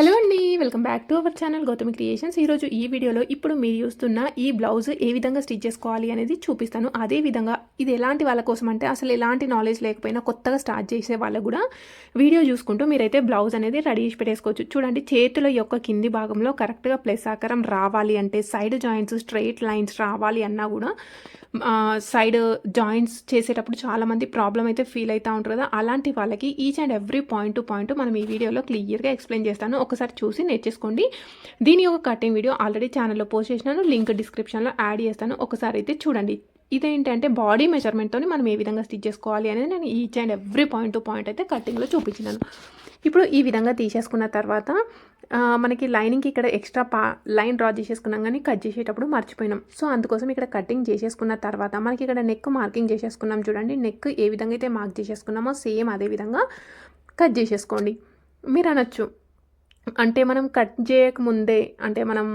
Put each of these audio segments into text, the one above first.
Hello అండి welcome back to our channel Gautami Creations. ఈరోజు ఈ వీడియోలో ఇప్పుడు మీరు చూస్తున్న ఈ బ్లౌజ్ ఏ విధంగా స్టిచ్ చేసుకోవాలి అనేది చూపిస్తాను. అదే విధంగా ఇది ఎలాంటి వాళ్ళ కోసం అంటే అసలు ఎలాంటి నాలెడ్జ్ లేకపోయినా కొత్తగా స్టార్ట్ చేసే వాళ్ళకు కూడా వీడియో చూసుకుంటూ మీరైతే బ్లౌజ్ అనేది రెడీ చేసి పెట్టేసుకోవచ్చు. చూడండి చేతుల యొక్క కింది భాగంలో కరెక్ట్గా ప్లస్ ఆకారం రావాలి అంటే సైడ్ జాయింట్స్ స్ట్రైట్ లైన్స్ రావాలి అన్నా కూడా సైడ్ జాయింట్స్ చేసేటప్పుడు చాలామంది ప్రాబ్లం అయితే ఫీల్ అవుతూ ఉంటారు కదా. అలాంటి వాళ్ళకి each and every point to point మనం ఈ వీడియోలో క్లియర్గా ఎక్స్ప్లెయిన్ చేస్తాను. ఒకసారి చూసి నేర్చేసుకోండి. దీని యొక్క కటింగ్ వీడియో ఆల్రెడీ ఛానల్లో పోస్ట్ చేసినాను. లింక్ డిస్క్రిప్షన్లో యాడ్ చేస్తాను. ఒకసారి అయితే చూడండి. ఇదేంటంటే బాడీ మెజర్మెంట్తో మనం ఏ విధంగా స్టిచ్ చేసుకోవాలి అనేది నేను each and every point to point అయితే కటింగ్లో చూపించినాను. ఇప్పుడు ఈ విధంగా తీసేసుకున్న తర్వాత మనకి లైనింగ్కి ఇక్కడ ఎక్స్ట్రా పా లైన్ డ్రా చేసేసుకున్నాం కానీ కట్ చేసేటప్పుడు మర్చిపోయినాం. సో అందుకోసం ఇక్కడ కటింగ్ చేసేసుకున్న తర్వాత మనకి ఇక్కడ నెక్ మార్కింగ్ చేసేసుకున్నాం చూడండి. నెక్ ఏ విధంగా అయితే మార్క్ చేసేసుకున్నామో సేమ్ అదే విధంగా కట్ చేసేసుకోండి. మీరు అనొచ్చు. అంటే మనం కట్ చేయకముందే అంటే మనం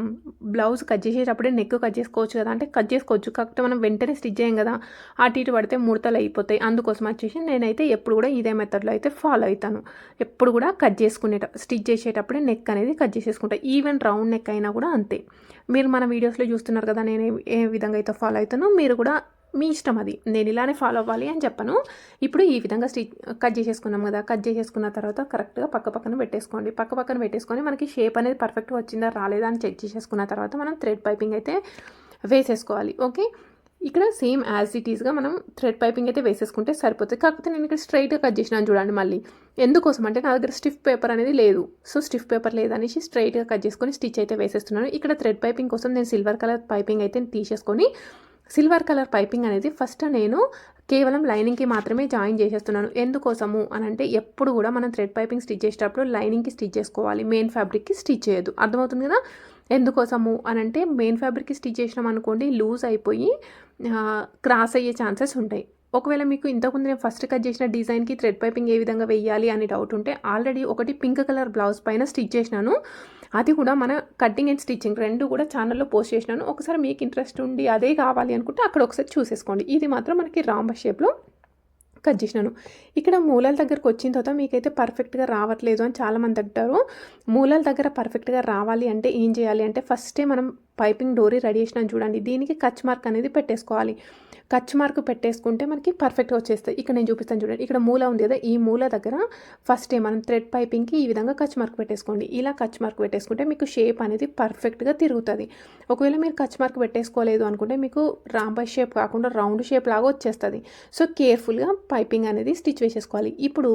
బ్లౌజ్ కట్ చేసేటప్పుడే నెక్ కట్ చేసుకోవచ్చు కదా అంటే కట్ చేసుకోవచ్చు. కాకపోతే మనం వెంటనే స్టిచ్ చేయం కదా అటు ఇటు పడితే ముడతలు అయిపోతాయి. అందుకోసం వచ్చేసి నేనైతే ఎప్పుడు కూడా ఇదే మెథడ్లో అయితే ఫాలో అవుతాను ఎప్పుడు కూడా కట్ చేసుకునే స్టిచ్ చేసేటప్పుడే నెక్ అనేది కట్ చేసేసుకుంటా. ఈవెన్ రౌండ్ నెక్ అయినా కూడా అంతే. మీరు మన వీడియోస్లో చూస్తున్నారు కదా నేను ఏ విధంగా అయితే ఫాలో అవుతానో మీరు కూడా మీ ఇష్టం అది. నేను ఇలానే ఫాలో అవ్వాలి అని చెప్పను. ఇప్పుడు ఈ విధంగా స్టిచ్ కట్ చేసేసుకున్నాం కదా కట్ చేసేసుకున్న తర్వాత కరెక్ట్గా పక్క పక్కన పెట్టేసుకోండి. పక్క పక్కన పెట్టేసుకొని మనకి షేప్ అనేది పర్ఫెక్ట్గా వచ్చిందా రాలేదా అని చెక్ చేసేసుకున్న తర్వాత మనం థ్రెడ్ పైపింగ్ అయితే వేసేసుకోవాలి. ఓకే ఇక్కడ సేమ్ యాజ్ ఇట్ ఈస్గా మనం థ్రెడ్ పైపింగ్ అయితే వేసేసుకుంటే సరిపోతుంది. కాకపోతే నేను ఇక్కడ స్ట్రైట్గా కట్ చేసినాను చూడండి మళ్ళీ. ఎందుకోసం అంటే నా దగ్గర స్టిఫ్ పేపర్ అనేది లేదు. సో స్టిఫ్ పేపర్ లేదనేసి స్ట్రైట్గా కట్ చేసుకొని స్టిచ్ అయితే వేసేస్తున్నాను. ఇక్కడ థ్రెడ్ పైపింగ్ కోసం నేను సిల్వర్ కలర్ పైపింగ్ అయితే తీసేసుకొని సిల్వర్ కలర్ పైపింగ్ అనేది ఫస్ట్ నేను కేవలం లైనింగ్కి మాత్రమే జాయిన్ చేసేస్తున్నాను. ఎందుకోసము? అని అంటే ఎప్పుడు కూడా మనం థ్రెడ్ పైపింగ్ స్టిచ్ చేసేటప్పుడు లైనింగ్కి స్టిచ్ చేసుకోవాలి. మెయిన్ ఫ్యాబ్రిక్కి స్టిచ్ చేయదు అర్థమవుతుంది కదా? ఎందుకోసము? అని అంటే మెయిన్ ఫ్యాబ్రిక్కి స్టిచ్ చేసినాం అనుకోండి లూజ్ అయిపోయి క్రాస్ అయ్యే ఛాన్సెస్ ఉంటాయి. ఒకవేళ మీకు ఇంతకుముందు నేను ఫస్ట్ కట్ చేసిన డిజైన్కి థ్రెడ్ పైపింగ్ ఏ విధంగా వెయ్యాలి అని డౌట్ ఉంటే ఆల్రెడీ ఒకటి పింక్ కలర్ బ్లౌజ్ పైన స్టిచ్ చేసినాను. అది కూడా మన కటింగ్ అండ్ స్టిచ్చింగ్ రెండు కూడా ఛానల్లో పోస్ట్ చేసినాను. ఒకసారి మీకు ఇంట్రెస్ట్ ఉండి అదే కావాలి అనుకుంటే అక్కడ ఒకసారి చూసేసుకోండి. ఇది మాత్రం మనకి రాంబ షేప్లో కట్ చేసినాను. ఇక్కడ మూలల దగ్గరకు వచ్చిన తర్వాత మీకైతే పర్ఫెక్ట్గా రావట్లేదు అని చాలామంది అంటారు. మూలల దగ్గర పర్ఫెక్ట్గా రావాలి అంటే ఏం చేయాలి అంటే ఫస్టే మనం పైపింగ్ డోరీ రెడీ చేసినాను చూడండి దీనికి కచ్ మార్క్ అనేది పెట్టేసుకోవాలి. కచ్ మార్క్ పెట్టేసుకుంటే మనకి పర్ఫెక్ట్గా వచ్చేస్తాయి. ఇక్కడ నేను చూపిస్తాను చూడండి ఇక్కడ మూల ఉంది కదా ఈ మూల దగ్గర ఫస్ట్ మనం థ్రెడ్ పైపింగ్కి ఈ విధంగా కచ్ మార్క్ పెట్టేసుకోండి. ఇలా కచ్ మార్క్ పెట్టేసుకుంటే మీకు షేప్ అనేది పర్ఫెక్ట్గా తిరుగుతుంది. ఒకవేళ మీరు కచ్ మార్క్ పెట్టేసుకోలేదు అనుకుంటే మీకు రాంబై షేప్ కాకుండా రౌండ్ షేప్ లాగా వచ్చేస్తుంది. సో కేర్ఫుల్గా పైపింగ్ అనేది స్టిచ్ వేసేసుకోవాలి. ఇప్పుడు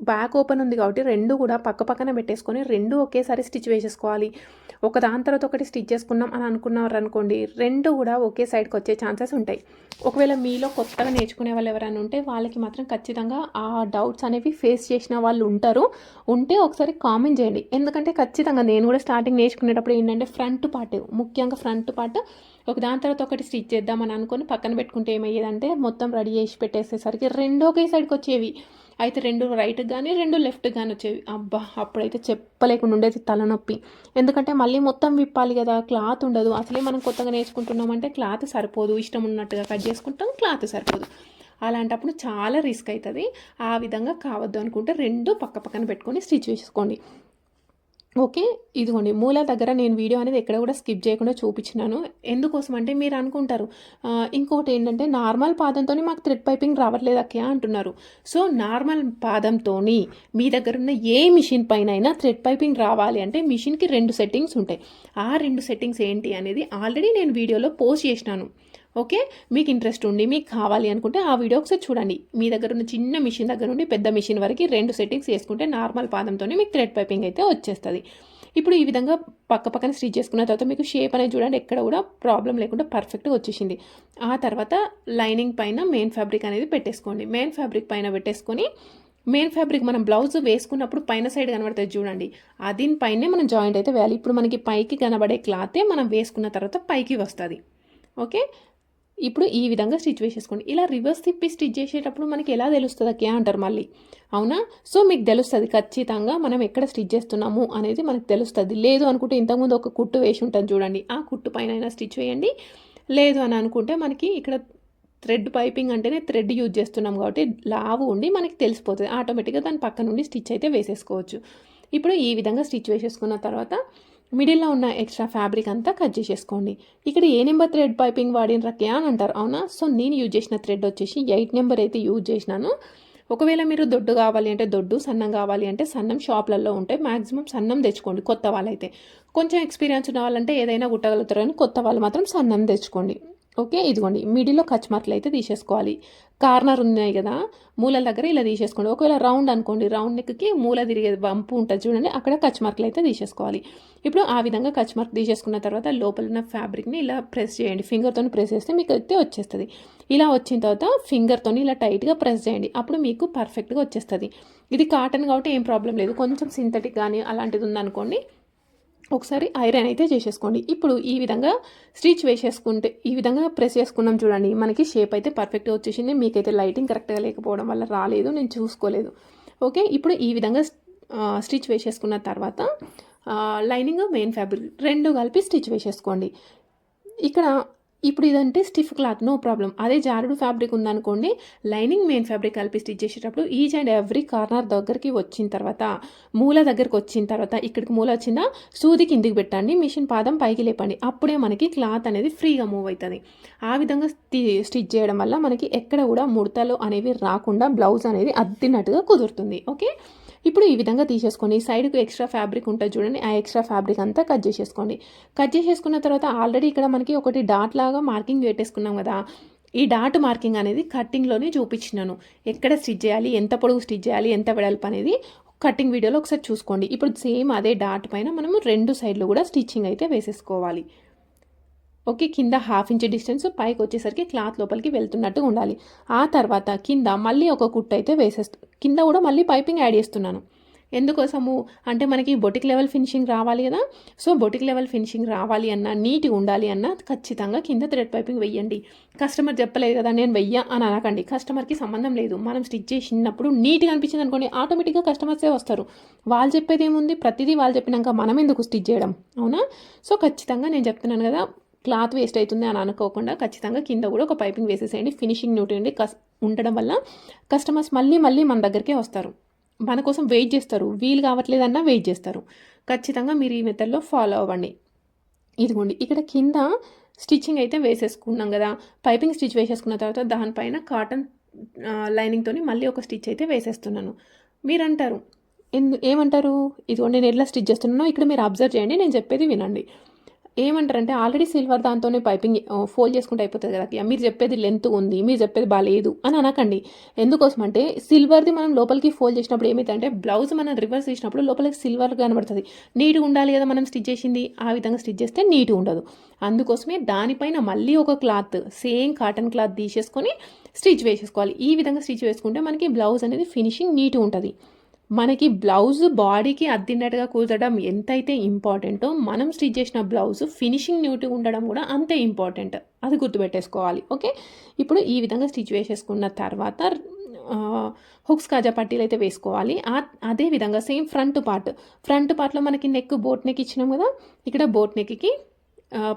బ్యాక్ ఓపెన్ ఉంది కాబట్టి రెండు కూడా పక్క పక్కన పెట్టేసుకొని రెండు ఒకేసారి స్టిచ్ వేసేసుకోవాలి. ఒక దాని తర్వాత ఒకటి స్టిచ్ చేసుకున్నాం అని అనుకున్నారు అనుకోండి రెండు కూడా ఒకే సైడ్కి వచ్చే ఛాన్సెస్ ఉంటాయి. ఒకవేళ మీలో కొత్తగా నేర్చుకునే వాళ్ళు ఎవరైనా ఉంటే వాళ్ళకి మాత్రం ఖచ్చితంగా ఆ డౌట్స్ అనేవి ఫేస్ చేసిన వాళ్ళు ఉంటారు. ఉంటే ఒకసారి కామెంట్ చేయండి. ఎందుకంటే ఖచ్చితంగా నేను కూడా స్టార్టింగ్ నేర్చుకునేటప్పుడు ఏంటంటే ఫ్రంట్ పార్ట్ ముఖ్యంగా ఫ్రంట్ పార్ట్. ఒక దాని తర్వాత ఒకటి స్టిచ్ చేద్దామని అనుకొని పక్కన పెట్టుకుంటే ఏమయ్యేదంటే మొత్తం రెడీ చేసి పెట్టేసేసరికి రెండు ఒకే సైడ్కి వచ్చేవి. అయితే రెండు రైట్ కానీ రెండు లెఫ్ట్ కానీ వచ్చేవి. అబ్బా అప్పుడైతే చెప్పలేకుండా ఉండేది తలనొప్పి. ఎందుకంటే మళ్ళీ మొత్తం విప్పాలి కదా క్లాత్ ఉండదు. అసలే మనం కొత్తగా నేర్చుకుంటున్నామంటే క్లాత్ సరిపోదు. ఇష్టం ఉన్నట్టుగా కట్ చేసుకుంటాం క్లాత్ సరిపోదు. అలాంటప్పుడు చాలా రిస్క్ అవుతుంది. ఆ విధంగా కావద్దు అనుకుంటే రెండు పక్క పక్కన పెట్టుకొని స్టిచ్ వేసుకోండి. ఓకే ఇదిగోండి. మూల దగ్గర నేను వీడియో అనేది ఎక్కడ కూడా స్కిప్ చేయకుండా చూపించినాను. ఎందుకోసం అంటే మీరు అనుకుంటారు ఇంకోటి ఏంటంటే నార్మల్ పాదంతో మాకు థ్రెడ్ పైపింగ్ రావట్లేదు అక్క అంటున్నారు. సో నార్మల్ పాదంతో మీ దగ్గర ఉన్న ఏ మిషన్ పైన అయినా థ్రెడ్ పైపింగ్ రావాలి అంటే మిషన్కి రెండు సెట్టింగ్స్ ఉంటాయి. ఆ రెండు సెట్టింగ్స్ ఏంటి అనేది ఆల్రెడీ నేను వీడియోలో పోస్ట్ చేసినాను. ఓకే? మీకు ఇంట్రెస్ట్ ఉండి మీకు కావాలి అనుకుంటే ఆ వీడియో ఒకసారి చూడండి. మీ దగ్గర ఉన్న చిన్న మిషన్ దగ్గర నుండి పెద్ద మిషన్ వరకు రెండు సెట్టింగ్స్ వేసుకుంటే నార్మల్ పాదంతోనే మీకు థ్రెడ్ పైపింగ్ అయితే వచ్చేస్తుంది. ఇప్పుడు ఈ విధంగా పక్క పక్కన స్టిచ్ చేసుకున్న తర్వాత మీకు షేప్ అనేది చూడండి ఎక్కడ కూడా ప్రాబ్లం లేకుండా పర్ఫెక్ట్గా వచ్చేసింది. ఆ తర్వాత లైనింగ్ పైన మెయిన్ ఫ్యాబ్రిక్ అనేది పెట్టేసుకోండి. మెయిన్ ఫ్యాబ్రిక్ పైన పెట్టేసుకొని మెయిన్ ఫ్యాబ్రిక్ మనం బ్లౌజ్ వేసుకున్నప్పుడు పైన సైడ్ కనబడుతుంది చూడండి. అది పైనే మనం జాయింట్ అయితే వేయాలి. ఇప్పుడు మనకి పైకి కనబడే క్లాతే మనం వేసుకున్న తర్వాత పైకి వస్తుంది. ఓకే? ఇప్పుడు ఈ విధంగా స్టిచ్ వేసేసుకోండి. ఇలా రివర్స్ తిప్పి స్టిచ్ చేసేటప్పుడు మనకి ఎలా తెలుస్తుంది అక్కే అంటారు మళ్ళీ. అవునా? సో మీకు తెలుస్తుంది ఖచ్చితంగా మనం ఎక్కడ స్టిచ్ చేస్తున్నాము అనేది మనకు తెలుస్తుంది. లేదు అనుకుంటే ఇంతకుముందు ఒక కుట్టు వేసి ఉంటుంది చూడండి. ఆ కుట్టు పైన స్టిచ్ వేయండి. లేదు అని అనుకుంటే మనకి ఇక్కడ థ్రెడ్ పైపింగ్ అంటేనే థ్రెడ్ యూజ్ చేస్తున్నాం కాబట్టి లావు ఉండి మనకి తెలిసిపోతుంది. ఆటోమేటిక్గా దాని పక్క నుండి స్టిచ్ అయితే వేసేసుకోవచ్చు. ఇప్పుడు ఈ విధంగా స్టిచ్ వేసేసుకున్న తర్వాత మిడిల్లో ఉన్న ఎక్స్ట్రా ఫ్యాబ్రిక్ అంతా కట్ చేసేసుకోండి. ఇక్కడ ఏ నెంబర్ థ్రెడ్ పైపింగ్ వాడిన రకే అని అంటారు అవునా? సో నేను యూజ్ చేసిన థ్రెడ్ వచ్చేసి ఎయిట్ నెంబర్ అయితే యూజ్ చేసినాను. ఒకవేళ మీరు దొడ్డు కావాలి అంటే దొడ్డు సన్నం కావాలి అంటే సన్నం షాప్లలో ఉంటాయి మ్యాక్సిమం సన్నం తెచ్చుకోండి కొత్త వాళ్ళైతే. కొంచెం ఎక్స్పీరియన్స్ ఉన్న వాళ్ళంటే ఏదైనా కుట్టగలుగుతారు కానీ కొత్త వాళ్ళు మాత్రం సన్నం తెచ్చుకోండి. ఓకే ఇదిగోండి. మిడిల్లో కచ్ మార్కులు అయితే తీసేసుకోవాలి. కార్నర్ ఉన్నాయి కదా మూలల దగ్గర ఇలా తీసేసుకోండి. ఒకవేళ రౌండ్ అనుకోండి రౌండ్ నెక్కి మూల తిరిగే వంపు ఉంటుంది చూడండి అక్కడ కచ్ మార్కులు అయితే తీసేసుకోవాలి. ఇప్పుడు ఆ విధంగా కచ్ మార్క్ తీసేసుకున్న తర్వాత లోపల ఉన్న ఫ్యాబ్రిక్ని ఇలా ప్రెస్ చేయండి. ఫింగర్తో ప్రెస్ చేస్తే మీకు అయితే వచ్చేస్తుంది. ఇలా వచ్చిన తర్వాత ఫింగర్తో ఇలా టైట్గా ప్రెస్ చేయండి. అప్పుడు మీకు పర్ఫెక్ట్గా వచ్చేస్తుంది. ఇది కాటన్ కాబట్టి ఏం ప్రాబ్లం లేదు. కొంచెం సింథటిక్ కానీ అలాంటిది ఉందనుకోండి ఒకసారి ఐరన్ అయితే చేసేసుకోండి. ఇప్పుడు ఈ విధంగా స్టిచ్ వేసేసుకుంటే ఈ విధంగా ప్రెస్ చేసుకున్నాం చూడండి. మనకి షేప్ అయితే పర్ఫెక్ట్గా వచ్చేసింది. మీకైతే లైటింగ్ కరెక్ట్గా లేకపోవడం వల్ల రాలేదు. నేను చూసుకోలేదు. ఓకే? ఇప్పుడు ఈ విధంగా స్టిచ్ వేసేసుకున్న తర్వాత లైనింగ్ మెయిన్ ఫ్యాబ్రిక్ రెండు కలిపి స్టిచ్ వేసేసుకోండి. ఇక్కడ ఇప్పుడు ఇదంటే స్టిఫ్ క్లాత్ నో ప్రాబ్లం. అదే జారుడు ఫ్యాబ్రిక్ ఉందనుకోండి లైనింగ్ మెయిన్ ఫ్యాబ్రిక్ కలిపి స్టిచ్ చేసేటప్పుడు ఈచ్ అండ్ ఎవ్రీ కార్నర్ దగ్గరికి వచ్చిన తర్వాత మూల దగ్గరికి వచ్చిన తర్వాత ఇక్కడికి మూల వచ్చిందా సూది కిందికి పెట్టండి మిషన్ పాదం పైకి లేపండి. అప్పుడే మనకి క్లాత్ అనేది ఫ్రీగా మూవ్ అవుతుంది. ఆ విధంగా స్టిచ్ చేయడం వల్ల మనకి ఎక్కడ కూడా ముడతలు అనేవి రాకుండా బ్లౌజ్ అనేది అద్దినట్టుగా కుదురుతుంది. ఓకే? ఇప్పుడు ఈ విధంగా తీసేసుకోండి. సైడ్కి ఎక్స్ట్రా ఫ్యాబ్రిక్ ఉంటుంది చూడండి. ఆ ఎక్స్ట్రా ఫ్యాబ్రిక్ అంతా కట్ చేసేసుకోండి. కట్ చేసేసుకున్న తర్వాత ఆల్రెడీ ఇక్కడ మనకి ఒకటి డాట్ లాగా మార్కింగ్ పెట్టేసుకున్నాం కదా. ఈ డాట్ మార్కింగ్ అనేది కట్టింగ్లోనే చూపించినాను. ఎక్కడ స్టిచ్ చేయాలి? ఎంత పొడుగు స్టిచ్ చేయాలి? ఎంత వెడల్పు అనేది కటింగ్ వీడియోలో ఒకసారి చూసుకోండి. ఇప్పుడు సేమ్ అదే డాట్ పైన మనము రెండు సైడ్లు కూడా స్టిచ్చింగ్ అయితే వేసేసుకోవాలి. ఓకే కింద హాఫ్ ఇంచ్ డిస్టెన్స్ పైకి వచ్చేసరికి క్లాత్ లోపలికి వెళ్తున్నట్టు ఉండాలి. ఆ తర్వాత కింద మళ్ళీ ఒక కుట్టు అయితే వేసేస్తు కింద కూడా మళ్ళీ పైపింగ్ యాడ్ చేస్తున్నాను. ఎందుకోసము? అంటే మనకి బొటిక్ లెవెల్ ఫినిషింగ్ రావాలి కదా. సో బొటిక్ లెవెల్ ఫినిషింగ్ రావాలి అన్న నీట్గా ఉండాలి అన్న ఖచ్చితంగా కింద థ్రెడ్ పైపింగ్ వెయ్యండి. కస్టమర్ చెప్పలేదు కదా నేను వెయ్య అని అనకండి. కస్టమర్కి సంబంధం లేదు. మనం స్టిచ్ చేసినప్పుడు నీట్గా అనిపించింది అనుకోండి ఆటోమేటిక్గా కస్టమర్సే వస్తారు. వాళ్ళు చెప్పేది ఏముంది? ప్రతిదీ వాళ్ళు చెప్పినాక మనం ఎందుకు స్టిచ్ చేయడం? అవునా? సో ఖచ్చితంగా నేను చెప్తున్నాను కదా క్లాత్ వేస్ట్ అవుతుంది అని అనుకోకుండా ఖచ్చితంగా కింద కూడా ఒక పైపింగ్ వేసేసేయండి. ఫినిషింగ్ న్యూట్ కస్ ఉండడం వల్ల కస్టమర్స్ మళ్ళీ మళ్ళీ మన దగ్గరికే వస్తారు. మన కోసం వెయిట్ చేస్తారు. వీలు కావట్లేదన్నా వెయిట్ చేస్తారు. ఖచ్చితంగా మీరు ఈ మెథడ్లో ఫాలో అవ్వండి. ఇదిగోండి ఇక్కడ కింద స్టిచ్చింగ్ అయితే వేసేసుకున్నాం కదా. పైపింగ్ స్టిచ్ వేసేసుకున్న తర్వాత దానిపైన కాటన్ లైనింగ్తో మళ్ళీ ఒక స్టిచ్ అయితే వేసేస్తున్నాను. మీరు అంటారు ఎందు ఏమంటారు? ఇదిగోండి నేను ఎట్లా స్టిచ్ చేస్తున్నానో ఇక్కడ మీరు అబ్జర్వ్ చేయండి. నేను చెప్పేది వినండి. ఏమంటారంటే ఆల్రెడీ సిల్వర్ దాంతోనే పైపింగ్ ఫోల్డ్ చేసుకుంటే అయిపోతుంది కదా. మీరు చెప్పేది లెంత్ ఉంది మీరు చెప్పేది బాగాలేదు అని అనకండి. ఎందుకోసం అంటే సిల్వర్ది మనం లోపలికి ఫోల్డ్ చేసినప్పుడు ఏమైతుందంటే బ్లౌజ్ మనం రివర్స్ చేసినప్పుడు లోపలికి సిల్వర్ కనబడుతుంది. నీట్గా ఉండాలి కదా మనం స్టిచ్ చేసింది. ఆ విధంగా స్టిచ్ చేస్తే నీట్గా ఉండదు. అందుకోసమే దానిపైన మళ్ళీ ఒక క్లాత్ సేమ్ కాటన్ క్లాత్ తీసేసుకొని స్టిచ్ వేసేసుకోవాలి. ఈ విధంగా స్టిచ్ వేసుకుంటే మనకి బ్లౌజ్ అనేది ఫినిషింగ్ నీట్గా ఉంటుంది. మనకి బ్లౌజ్ బాడీకి అద్దినట్టుగా కుదరడం ఎంతైతే ఇంపార్టెంటో మనం స్టిచ్ చేసిన బ్లౌజ్ ఫినిషింగ్ న్యూట్గా ఉండడం కూడా అంతే ఇంపార్టెంట్. అది గుర్తుపెట్టేసుకోవాలి ఓకే? ఇప్పుడు ఈ విధంగా స్టిచ్ వేసేసుకున్న తర్వాత హుక్స్ కాజా పట్టీలు అయితే వేసుకోవాలి. అదే విధంగా సేమ్ ఫ్రంట్ పార్ట్. ఫ్రంట్ పార్ట్లో మనకి నెక్ బోట్ నెక్ ఇచ్చినాం కదా? ఇక్కడ బోట్ నెక్కి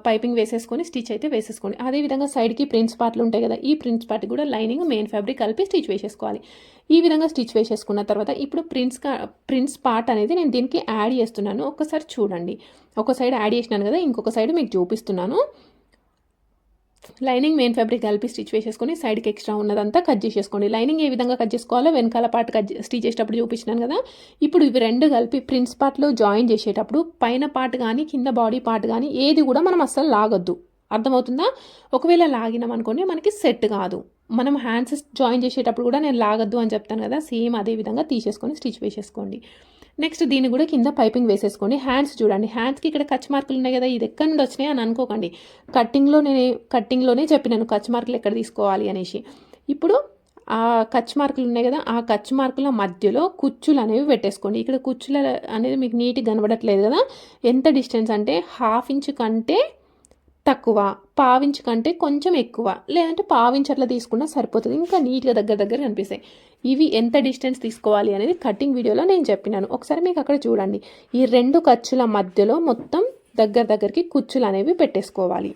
పైపింగ్ వేసేసుకొని స్టిచ్ అయితే వేసేసుకోండి. అదేవిధంగా సైడ్కి ప్రింట్స్ పార్ట్లు ఉంటాయి కదా ఈ ప్రింట్స్ పార్ట్ కూడా లైనింగ్ మెయిన్ ఫ్యాబ్రిక్ కలిపి స్టిచ్ వేసేసుకోవాలి. ఈ విధంగా స్టిచ్ వేసేసుకున్న తర్వాత ఇప్పుడు ప్రింట్స్ ప్రింట్స్ పార్ట్ అనేది నేను దీనికి యాడ్ చేస్తున్నాను. ఒకసారి చూడండి. ఒక సైడ్ యాడ్ చేసినాను కదా ఇంకొక సైడ్ మీకు చూపిస్తున్నాను. లైనింగ్ మెయిన్ ఫ్యాబ్రిక్ కలిపి స్టిచ్ వేసేసుకొని సైడ్కి ఎక్స్ట్రా ఉన్నదంతా కట్ చేసేసుకోండి. లైనింగ్ ఏ విధంగా కట్ చేసుకోవాలో వెనకాల పార్ట్ కట్ స్టిచ్ చేసేటప్పుడు చూపించినాను కదా. ఇప్పుడు ఇవి రెండు కలిపి ప్రిన్స్ పార్ట్లో జాయిన్ చేసేటప్పుడు పైన పార్ట్ కానీ కింద బాడీ పార్ట్ కానీ ఏది కూడా మనం అస్సలు లాగొద్దు. అర్థమవుతుందా? ఒకవేళ లాగినాం అనుకోండి మనకి సెట్ కాదు. మనం హ్యాండ్స్ జాయిన్ చేసేటప్పుడు కూడా నేను లాగద్దు అని చెప్తాను కదా. సేమ్ అదే విధంగా తీసేసుకొని స్టిచ్ వేసేసుకోండి. నెక్స్ట్ దీన్ని కూడా కింద పైపింగ్ వేసేసుకోండి. హ్యాండ్స్ చూడండి. హ్యాండ్స్కి ఇక్కడ కచ్ మార్కులు ఉన్నాయి కదా ఇది ఎక్కడి నుండి వచ్చినాయి అని అనుకోకండి. కట్టింగ్లో నేను కట్టింగ్లోనే చెప్పినాను కచ్ మార్కులు ఎక్కడ తీసుకోవాలి అనేసి. ఇప్పుడు ఆ కచ్ మార్కులు ఉన్నాయి కదా ఆ కచ్ మార్కుల మధ్యలో కుచ్చులు అనేవి పెట్టేసుకోండి. ఇక్కడ కుచ్చుల అనేది మీకు నీట్గా కనబడట్లేదు కదా ఎంత డిస్టెన్స్ అంటే హాఫ్ ఇంచ్ కంటే తక్కువ. పావించు కంటే కొంచెం ఎక్కువ. లేదంటే పావించ్ అట్లా తీసుకున్నా సరిపోతుంది. ఇంకా నీట్గా దగ్గర దగ్గర కనిపిస్తాయి. ఇవి ఎంత డిస్టెన్స్ తీసుకోవాలి అనేది కటింగ్ వీడియోలో నేను చెప్పినాను. ఒకసారి మీకు అక్కడ చూడండి. ఈ రెండు ఖర్చుల మధ్యలో మొత్తం దగ్గర దగ్గరికి కుచ్చులు అనేవి పెట్టేసుకోవాలి.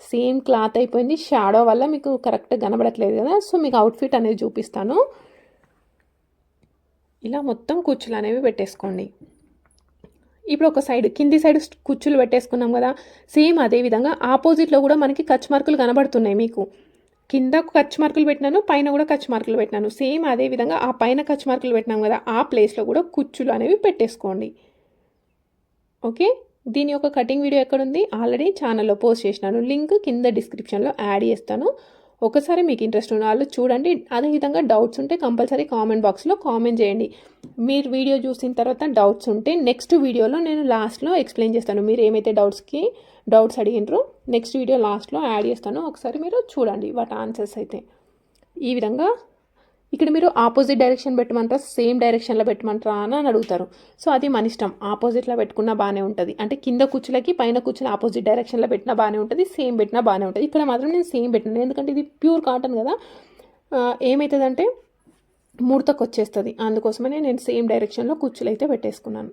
సేమ్ క్లాత్ అయిపోయింది. షాడో వల్ల మీకు కరెక్ట్గా కనబడట్లేదు కదా. సో మీకు అవుట్ఫిట్ అనేది చూపిస్తాను. ఇలా మొత్తం కుచ్చులు అనేవి పెట్టేసుకోండి. ఇప్పుడు ఒక సైడ్ కింది సైడ్ కుచ్చులు పెట్టేసుకున్నాం కదా సేమ్ అదే విధంగా ఆపోజిట్లో కూడా మనకి కచ్ మార్కులు కనబడుతున్నాయి మీకు. కింద కచ్ మార్కులు పెట్టినాను పైన కూడా కచ్ మార్కులు పెట్టినాను. సేమ్ అదే విధంగా ఆ పైన కచ్ మార్కులు పెట్టినాం కదా ఆ ప్లేస్లో కూడా కుచ్చులు అనేవి పెట్టేసుకోండి. ఓకే? దీని యొక్క కటింగ్ వీడియో ఎక్కడుంది ఆల్రెడీ ఛానల్లో పోస్ట్ చేసినాను. లింక్ కింద డిస్క్రిప్షన్లో యాడ్ చేస్తాను. ఒకసారి మీకు ఇంట్రెస్ట్ ఉన్న వాళ్ళు చూడండి. అదేవిధంగా డౌట్స్ ఉంటే కంపల్సరీ కామెంట్ బాక్స్లో కామెంట్ చేయండి. మీరు వీడియో చూసిన తర్వాత డౌట్స్ ఉంటే నెక్స్ట్ వీడియోలో నేను లాస్ట్లో ఎక్స్ప్లెయిన్ చేస్తాను. మీరు ఏమైతే డౌట్స్కి డౌట్స్ అడిగినరో నెక్స్ట్ వీడియో లాస్ట్లో యాడ్ చేస్తాను. ఒకసారి మీరు చూడండి వాటి ఆన్సర్స్ అయితే. ఈ విధంగా ఇక్కడ మీరు ఆపోజిట్ డైరెక్షన్ పెట్టమంటారా సేమ్ డైరెక్షన్లో పెట్టమంటారా అని అడుగుతారు. సో అది మన ఇష్టం. ఆపోజిట్లో పెట్టుకున్నా బాగానే ఉంటుంది. అంటే కింద కుచ్చులకి పైన కుచ్చులు ఆపోజిట్ డైరెక్షన్లో పెట్టినా బాగానే ఉంటుంది సేమ్ పెట్టినా బాగానే ఉంటుంది. ఇక్కడ మాత్రం నేను సేమ్ పెట్టినాను ఎందుకంటే ఇది ప్యూర్ కాటన్ కదా. ఏమవుతుందంటే ముడతకు వచ్చేస్తుంది. అందుకోసమనే నేను సేమ్ డైరెక్షన్లో కుచ్చులు అయితే పెట్టేసుకున్నాను.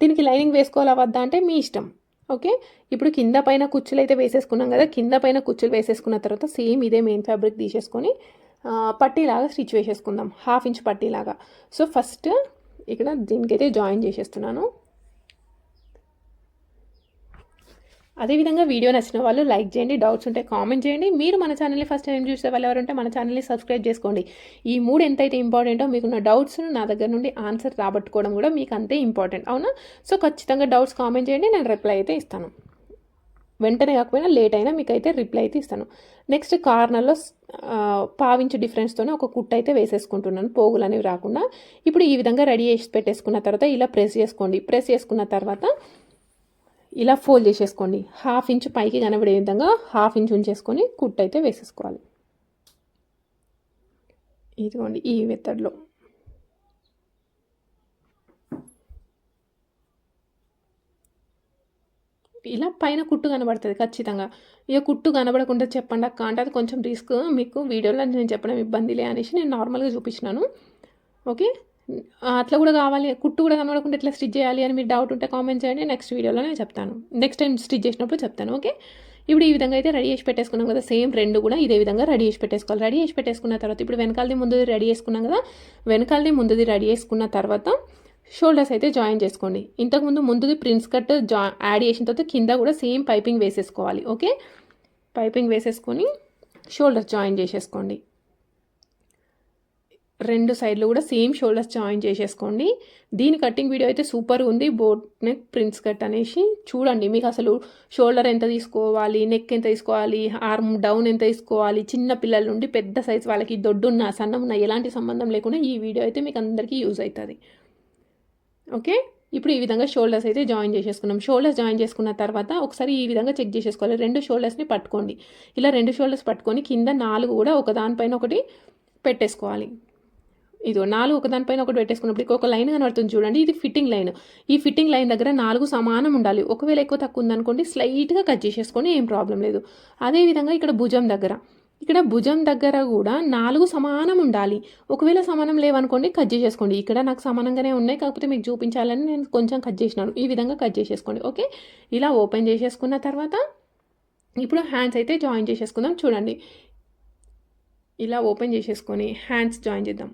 దీనికి లైనింగ్ వేసుకోవాలా వద్దా అంటే మీ ఇష్టం. ఓకే? ఇప్పుడు కింద పైన కుచ్చులు అయితే వేసేసుకున్నాం కదా. కింద పైన కుచ్చులు వేసేసుకున్న తర్వాత సేమ్ ఇదే మెయిన్ ఫ్యాబ్రిక్ తీసేసుకొని పట్టీలాగా స్టిచ్ వేసేసుకుందాం. హాఫ్ ఇంచ్ పట్టీలాగా. సో ఫస్ట్ ఇక్కడ దీనికైతే జాయిన్ చేసేస్తున్నాను. అదేవిధంగా వీడియో నచ్చిన వాళ్ళు లైక్ చేయండి డౌట్స్ ఉంటే కామెంట్ చేయండి. మీరు మన ఛానల్ని ఫస్ట్ టైం చూసే వాళ్ళు ఎవరుంటే మన ఛానల్ని సబ్స్క్రైబ్ చేసుకోండి. ఈ మూడు ఎంతైతే ఇంపార్టెంటో మీకున్న డౌట్స్ నా దగ్గర నుండి ఆన్సర్ రాబట్టుకోవడం కూడా మీకు అంతే ఇంపార్టెంట్ అవునా? సో ఖచ్చితంగా డౌట్స్ కామెంట్ చేయండి నేను రిప్లై అయితే ఇస్తాను. వెంటనే కాకపోయినా లేట్ అయినా మీకు అయితే రిప్లై అయితే ఇస్తాను. నెక్స్ట్ కార్నర్లో పావించు డిఫరెన్స్తోనే ఒక కుట్ట అయితే వేసేసుకుంటున్నాను. పోగులు అనేవి రాకుండా. ఇప్పుడు ఈ విధంగా రెడీ చేసి పెట్టేసుకున్న తర్వాత ఇలా ప్రెస్ చేసుకోండి. ప్రెస్ చేసుకున్న తర్వాత ఇలా ఫోల్డ్ చేసేసుకోండి. హాఫ్ ఇంచ్ పైకి కనబడే విధంగా హాఫ్ ఇంచ్ ఉంచేసుకొని కుట్ట అయితే వేసేసుకోవాలి. ఇదిగోండి ఈ మెథడ్లో ఇలా పైన కుట్టు కనబడుతుంది ఖచ్చితంగా. ఇక కుట్టు కనబడకుండా చెప్పండి అక్క. అంటే అది కొంచెం రిస్క్. మీకు వీడియోలో నేను చెప్పడం ఇబ్బందిలే అనేసి నేను నార్మల్గా చూపించినాను. ఓకే? అట్లా కూడా కావాలి. కుట్టు కూడా కనబడకుండా ఎట్లా స్టిచ్ చేయాలి అని మీరు డౌట్ ఉంటే కామెంట్ చేయండి. నెక్స్ట్ వీడియోలో నేను చెప్తాను. నెక్స్ట్ టైం స్టిచ్ చేసినప్పుడు చెప్తాను. ఓకే? ఇప్పుడు ఈ విధంగా అయితే రెడీ చేసి పెట్టేసుకున్నాం కదా. సేమ్ రెండు కూడా ఇదే విధంగా రెడీ చేసి పెట్టేసుకోవాలి. రెడీ చేసి పెట్టేసుకున్న తర్వాత ఇప్పుడు వెనకాలది ముందుది రెడీ చేసుకున్నాం కదా. వెనకాలది ముందుది రెడీ చేసుకున్న తర్వాత షోల్డర్స్ అయితే జాయిన్ చేసుకోండి. ఇంతకుముందు ముందుది ప్రిన్స్ కట్ జా యాడ్ చేసిన తర్వాత కింద కూడా సేమ్ పైపింగ్ వేసేసుకోవాలి ఓకే? పైపింగ్ వేసేసుకొని షోల్డర్స్ జాయిన్ చేసేసుకోండి. రెండు సైడ్లు కూడా సేమ్ షోల్డర్స్ జాయిన్ చేసేసుకోండి. దీని కటింగ్ వీడియో అయితే సూపర్ ఉంది. బోట్ నెక్ ప్రిన్స్ కట్ అనేసి చూడండి. మీకు అసలు షోల్డర్ ఎంత తీసుకోవాలి నెక్ ఎంత తీసుకోవాలి ఆర్మ్ డౌన్ ఎంత తీసుకోవాలి చిన్న పిల్లల నుండి పెద్ద సైజ్ వాళ్ళకి దొడ్డున్న సన్నం ఉన్న ఎలాంటి సంబంధం లేకుండా ఈ వీడియో అయితే మీకు అందరికీ యూజ్ అవుతుంది. ఓకే? ఇప్పుడు ఈ విధంగా షోల్డర్స్ అయితే జాయిన్ చేసేసుకున్నాం. షోల్డర్స్ జాయిన్ చేసుకున్న తర్వాత ఒకసారి ఈ విధంగా చెక్ చేసేసుకోవాలి. రెండు షోల్డర్స్ని పట్టుకోండి. ఇలా రెండు షోల్డర్స్ పట్టుకొని కింద నాలుగు కూడా ఒక దానిపైన ఒకటి పెట్టేసుకోవాలి. ఇది నాలుగు ఒకదానిపైన ఒకటి పెట్టేసుకున్నప్పుడు ఒక లైన్ కనబడుతుంది చూడండి. ఇది ఫిట్టింగ్ లైన్. ఈ ఫిట్టింగ్ లైన్ దగ్గర నాలుగు సమానం ఉండాలి. ఒకవేళ ఎక్కువ తక్కువ ఉందనుకోండి స్లైట్గా కట్ చేసేసుకొని ఏం ప్రాబ్లం లేదు. అదేవిధంగా ఇక్కడ భుజం దగ్గర. ఇక్కడ భుజం దగ్గర కూడా నాలుగు సమానం ఉండాలి. ఒకవేళ సమానం లేవనుకోండి కట్ చేసేసుకోండి. ఇక్కడ నాకు సమానంగానే ఉన్నాయి కాకపోతే మీకు చూపించాలని నేను కొంచెం కట్ చేసినాను. ఈ విధంగా కట్ చేసేసుకోండి ఓకే? ఇలా ఓపెన్ చేసేసుకున్న తర్వాత ఇప్పుడు హ్యాండ్స్ అయితే జాయిన్ చేసేసుకుందాం. చూడండి. ఇలా ఓపెన్ చేసేసుకొని హ్యాండ్స్ జాయిన్ చేద్దాం.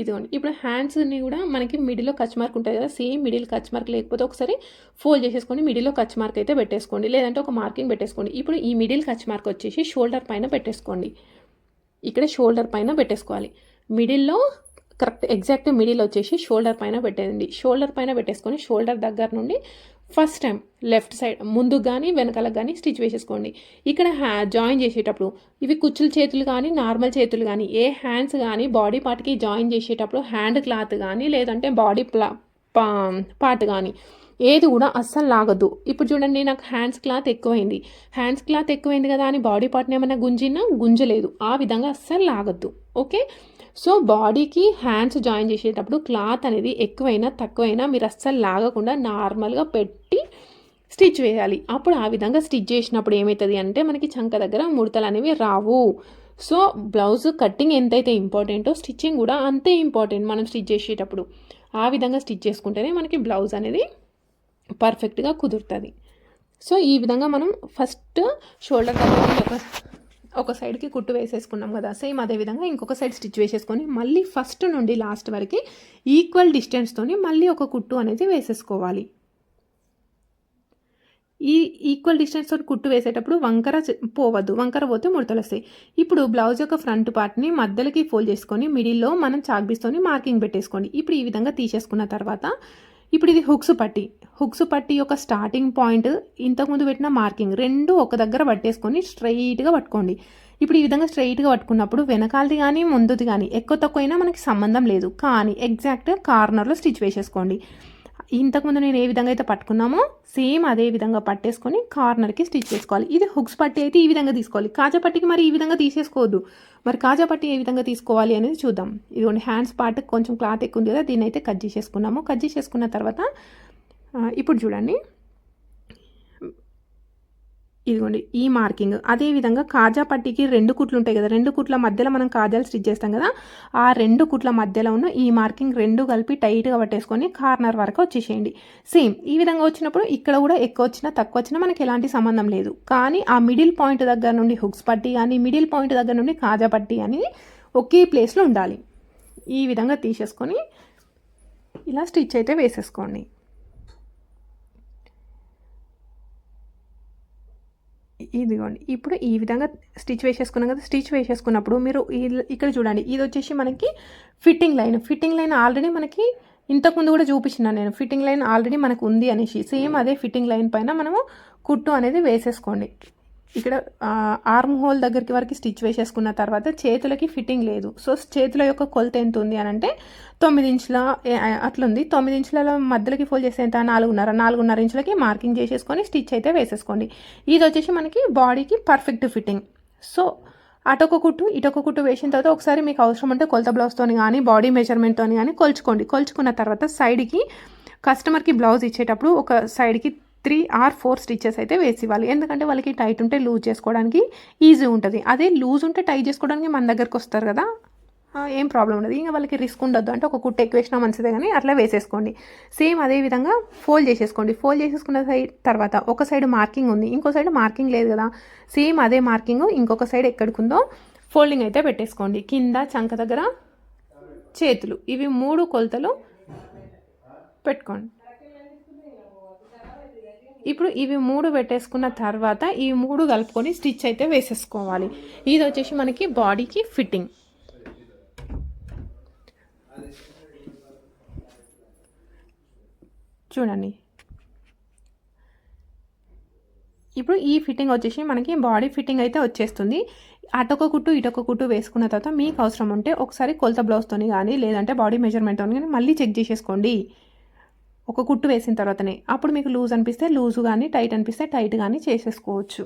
ఇదిగోండి. ఇప్పుడు హ్యాండ్స్ని కూడా మనకి మిడిల్లో కచ్ మార్క్ ఉంటుంది కదా సేమ్ మిడిల్ కచ్ మార్క్ లేకపోతే ఒకసారి ఫోల్డ్ చేసేసుకోండి మిడిల్లో కచ్ మార్క్ అయితే పెట్టేసుకోండి. లేదంటే ఒక మార్కింగ్ పెట్టేసుకోండి. ఇప్పుడు ఈ మిడిల్ కచ్ మార్క్ వచ్చేసి షోల్డర్ పైన పెట్టేసుకోండి. ఇక్కడ షోల్డర్ పైన పెట్టేసుకోవాలి. మిడిల్లో కరెక్ట్ ఎగ్జాక్ట్ మిడిల్ వచ్చేసి షోల్డర్ పైన పెట్టేయండి. షోల్డర్ పైన పెట్టేసుకొని షోల్డర్ దగ్గర నుండి ఫస్ట్ టైం లెఫ్ట్ సైడ్ ముందుకు కానీ వెనకాల కానీ స్టిచ్ వేసేసుకోండి. ఇక్కడ హ్యా జాయిన్ చేసేటప్పుడు ఇవి కుచ్చుల చేతులు కానీ నార్మల్ చేతులు కానీ ఏ హ్యాండ్స్ కానీ బాడీ పార్ట్కి జాయిన్ చేసేటప్పుడు హ్యాండ్ క్లాత్ కానీ లేదంటే బాడీ ప్లా పార్ట్ కానీ ఏది కూడా అస్సలు లాగద్దు. ఇప్పుడు చూడండి నాకు హ్యాండ్స్ క్లాత్ ఎక్కువైంది. హ్యాండ్స్ క్లాత్ ఎక్కువైంది కదా అని బాడీ పార్ట్ని ఏమైనా గుంజినా గుంజలేదు. ఆ విధంగా అస్సలు లాగద్దు. ఓకే? సో బాడీకి హ్యాండ్స్ జాయిన్ చేసేటప్పుడు క్లాత్ అనేది ఎక్కువైనా తక్కువైనా మీరు అస్సలు లాగకుండా నార్మల్గా పెట్టి స్టిచ్ వేయాలి. అప్పుడు ఆ విధంగా స్టిచ్ చేసినప్పుడు ఏమవుతుంది అంటే మనకి చంక దగ్గర ముడతలు అనేవి రావు. సో బ్లౌజ్ కట్టింగ్ ఎంతైతే ఇంపార్టెంటో స్టిచ్చింగ్ కూడా అంతే ఇంపార్టెంట్ మనం స్టిచ్ చేసేటప్పుడు. ఆ విధంగా స్టిచ్ చేసుకుంటేనే మనకి బ్లౌజ్ అనేది పర్ఫెక్ట్గా కుదురుతుంది. సో ఈ విధంగా మనం ఫస్ట్ షోల్డర్ దగ్గర ఒక ఒక సైడ్కి కుట్టు వేసేసుకున్నాం కదా సేమ్ అదే విధంగా ఇంకొక సైడ్ స్టిచ్ వేసేసుకొని మళ్ళీ ఫస్ట్ నుండి లాస్ట్ వరకు ఈక్వల్ డిస్టెన్స్తోని మళ్ళీ ఒక కుట్టు అనేది వేసేసుకోవాలి. ఈ ఈక్వల్ డిస్టెన్స్తో కుట్టు వేసేటప్పుడు వంకర పోవద్దు వంకర పోతే ముడతలు వస్తాయి. ఇప్పుడు బ్లౌజ్ యొక్క ఫ్రంట్ పార్ట్ని మధ్యలోకి ఫోల్డ్ చేసుకొని మిడిల్లో మనం చాక్బీస్తోని మార్కింగ్ పెట్టేసుకోండి. ఇప్పుడు ఈ విధంగా తీసేసుకున్న తర్వాత ఇప్పుడు ఇది హుక్స్ పట్టి. హుక్స్ పట్టి యొక్క స్టార్టింగ్ పాయింట్ ఇంతకుముందు పెట్టిన మార్కింగ్. రెండు ఒక దగ్గర పట్టేసుకొని స్ట్రైట్గా పట్టుకోండి. ఇప్పుడు ఈ విధంగా స్ట్రైట్గా పట్టుకున్నప్పుడు వెనకాలది కానీ ముందుది కానీ ఎక్కువ తక్కువ అయినా మనకి సంబంధం లేదు. కానీ ఎగ్జాక్ట్ కార్నర్లో స్టిచ్ వేసేసుకోండి. ఇంతకుముందు నేను ఏ విధంగా అయితే పట్టుకున్నామో సేమ్ అదే విధంగా పట్టేసుకొని కార్నర్కి స్టిచ్ చేసుకోవాలి. ఇది హుక్స్ పట్టి అయితే ఈ విధంగా తీసుకోవాలి. కాజా పట్టికి మరి ఈ విధంగా తీసేసుకోవద్దు. మరి కాజా పట్టి ఏ విధంగా తీసుకోవాలి అనేది చూద్దాం. ఇదిగోండి హ్యాండ్స్ పార్ట్ కొంచెం క్లాత్ ఎక్కువ ఉంది కదా దీన్ని అయితే కట్ చేసేసుకున్నాము. కట్ చేసేసుకున్న తర్వాత ఇప్పుడు చూడండి. ఇదిగోండి ఈ మార్కింగ్. అదే విధంగా కాజా పట్టికి రెండు కుట్లు ఉంటాయి కదా రెండు కుట్ల మధ్యలో మనం కాజాలు స్టిచ్ చేస్తాం కదా ఆ రెండు కుట్ల మధ్యలో ఉన్న ఈ మార్కింగ్ రెండు కలిపి టైట్గా పట్టేసుకొని కార్నర్ వరకు వచ్చేసేయండి. సేమ్ ఈ విధంగా వచ్చినప్పుడు ఇక్కడ కూడా ఎక్కువ వచ్చినా తక్కువ వచ్చినా మనకి ఎలాంటి సంబంధం లేదు. కానీ ఆ మిడిల్ పాయింట్ దగ్గర నుండి హుక్స్ పట్టి కానీ మిడిల్ పాయింట్ దగ్గర నుండి కాజా పట్టి అని ఒకే ప్లేస్లో ఉండాలి. ఈ విధంగా తీసేసుకొని ఇలా స్టిచ్ అయితే వేసేసుకోండి. ఇదిగోండి. ఇప్పుడు ఈ విధంగా స్టిచ్ వేసేసుకున్నాం కదా స్టిచ్ వేసేసుకున్నప్పుడు మీరు ఇక్కడ చూడండి ఇది వచ్చేసి మనకి fitting line. Fitting line already మనకి ఇంతకుముందు కూడా చూపించిన నేను. ఫిట్టింగ్ లైన్ ఆల్రెడీ మనకు ఉంది అనేసి సేమ్ అదే ఫిట్టింగ్ లైన్ పైన మనము కుట్టు అనేది వేసేసుకోండి. ఇక్కడ ఆర్మ్ హోల్ దగ్గరికి వరకు స్టిచ్ వేసేసుకున్న తర్వాత చేతులకి ఫిట్టింగ్ లేదు. సో చేతుల యొక్క కొలత ఎంత ఉంది అని అంటే తొమ్మిది ఇంచుల అట్లుంది. తొమ్మిది ఇంచుల మధ్యలోకి ఫోల్డ్ చేస్తే ఎంత నాలుగున్నర నాలుగున్నర ఇంచులకి మార్కింగ్ చేసేసుకొని స్టిచ్ అయితే వేసేసుకోండి. ఇది వచ్చేసి మనకి బాడీకి పర్ఫెక్ట్ ఫిట్టింగ్ సో అటొక కుట్టు ఇటొక కుట్టు వేసిన తర్వాత ఒకసారి మీకు అవసరం ఉంటే కొలత బ్లౌజ్తో కానీ బాడీ మెజర్మెంట్తో కానీ కొలుచుకోండి. కొలుచుకున్న తర్వాత సైడ్కి కస్టమర్కి బ్లౌజ్ ఇచ్చేటప్పుడు ఒక సైడ్కి త్రీ ఆర్ ఫోర్ స్టిచెస్ అయితే వేసి ఇవ్వాలి ఎందుకంటే వాళ్ళకి టైట్ ఉంటే లూజ్ చేసుకోవడానికి ఈజీ ఉంటుంది. అదే లూజ్ ఉంటే టైట్ చేసుకోవడానికి మన దగ్గరకు వస్తారు కదా ఏం ప్రాబ్లం ఉండదు. ఇంకా వాళ్ళకి రిస్క్ ఉండొద్దు. అంటే ఒక కుట్ట ఎక్కువ వేసినా మంచిదే కానీ అట్లా వేసేసుకోండి. సేమ్ అదే విధంగా ఫోల్డ్ చేసేసుకోండి. ఫోల్డ్ చేసేసుకున్న సైడ్ తర్వాత ఒక సైడ్ మార్కింగ్ ఉంది. ఇంకో సైడ్ మార్కింగ్ లేదు కదా. సేమ్ అదే మార్కింగ్ ఇంకొక సైడ్ ఎక్కడికుందో ఫోల్డింగ్ అయితే పెట్టేసుకోండి. కింద చంక దగ్గర చేతులు. ఇవి మూడు కొలతలు పెట్టుకోండి. ఇప్పుడు ఇవి మూడు పెట్టేసుకున్న తర్వాత ఈ మూడు కలుపుకొని స్టిచ్ అయితే వేసేసుకోవాలి. ఇది వచ్చేసి మనకి బాడీకి ఫిట్టింగ్. చూడండి. ఇప్పుడు ఈ ఫిట్టింగ్ వచ్చేసి మనకి బాడీ ఫిట్టింగ్ అయితే వచ్చేస్తుంది. అటొక కుట్టు ఇటొక కుట్టు వేసుకున్న తర్వాత మీకు అవసరం ఉంటే ఒకసారి కొలత బ్లౌజ్తో కానీ లేదంటే బాడీ మెజర్మెంట్తో కానీ మళ్ళీ చెక్ చేసేసుకోండి. ఒక కుట్టు వేసిన తర్వాతనే. అప్పుడు మీకు లూజ్ అనిపిస్తే లూజు కానీ టైట్ అనిపిస్తే టైట్ కానీ చేసేసుకోవచ్చు.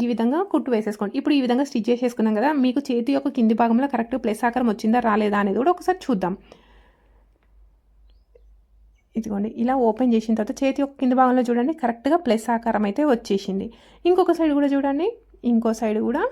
ఈ విధంగా కుట్టు వేసేసుకోండి. ఇప్పుడు ఈ విధంగా స్టిచ్ చేసేసుకున్నాం కదా మీకు చేతి యొక్క కింది భాగంలో కరెక్ట్ ప్లస్ ఆకారం వచ్చిందా రాలేదా అనేది కూడా ఒకసారి చూద్దాం. ఇదిగోండి ఇలా ఓపెన్ చేసిన తర్వాత చేతి యొక్క కింది భాగంలో చూడండి కరెక్ట్గా ప్లస్ ఆకారం అయితే వచ్చేసింది. ఇంకొక సైడ్ కూడా చూడండి ఇంకో సైడ్ కూడా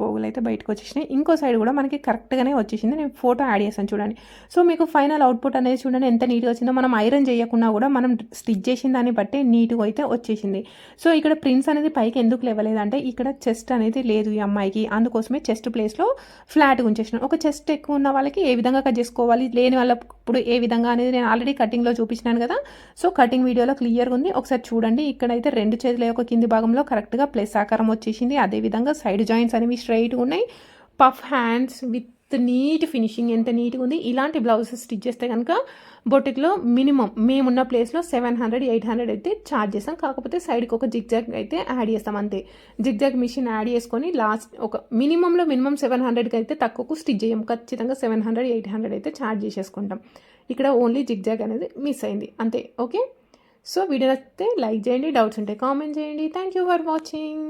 పోగులు అయితే బయటకు వచ్చేసినాయి. ఇంకో సైడ్ కూడా మనకి కరెక్ట్గానే వచ్చేసింది. నేను ఫోటో యాడ్ చేశాను చూడండి. సో మీకు ఫైనల్ అవుట్పుట్ అనేది చూడండి ఎంత నీట్గా వచ్చిందో మనం ఐరన్ చేయకుండా కూడా మనం స్టిచ్ చేసిన దాన్ని బట్టి నీట్గా అయితే వచ్చేసింది. సో ఇక్కడ ప్రింట్స్ అనేది పైకి ఎందుకు లేవలేదంటే ఇక్కడ చెస్ట్ అనేది లేదు ఈ అమ్మాయికి. అందుకోసమే చెస్ట్ ప్లేస్లో ఫ్లాట్గా ఉంచేసినాను ఒక చెస్ట్ ఎక్కువ ఉన్న వాళ్ళకి ఏ విధంగా కట్ చేసుకోవాలి? లేని వాళ్ళ ఇప్పుడు ఏ విధంగా అనేది నేను ఆల్రెడీ కటింగ్లో చూపించినాను కదా. సో కటింగ్ వీడియోలో క్లియర్గా ఉంది. ఒకసారి చూడండి. ఇక్కడైతే రెండు చేతుల యొక్క కింది భాగంలో కరెక్ట్గా ప్లస్ ఆకారం వచ్చేసింది. అదేవిధంగా సైడ్ జాయింట్స్ అనేవి స్ట్రైట్గా ఉన్నాయి. Puff hands with neat finishing ఎంత నీట్గా ఉంది. ఇలాంటి బ్లౌజెస్ స్టిచ్ చేస్తే కనుక బొటిక్లో మినిమం మేమున్న ప్లేస్లో సెవెన్ హండ్రెడ్ ఎయిట్ హండ్రెడ్ అయితే ఛార్జ్ చేస్తాం. కాకపోతే సైడ్కి ఒక జిగ్జాగ్ అయితే యాడ్ చేస్తాం అంతే. జిగ్జాగ్ మిషన్ యాడ్ చేసుకొని లాస్ట్ ఒక మినిమంలో మినిమం సెవెన్ హండ్రెడ్కి అయితే తక్కువకు స్టిచ్ చేయం. ఖచ్చితంగా సెవెన్ హండ్రెడ్ ఎయిట్ హండ్రెడ్ అయితే ఛార్జ్ చేసేసుకుంటాం. ఇక్కడ ఓన్లీ జిగ్జాగ్ అనేది మిస్ అయింది. అంతే ఓకే? సో వీడియో నచ్చితే లైక్ చేయండి డౌట్స్ ఉంటే కామెంట్ చేయండి. Thank you for watching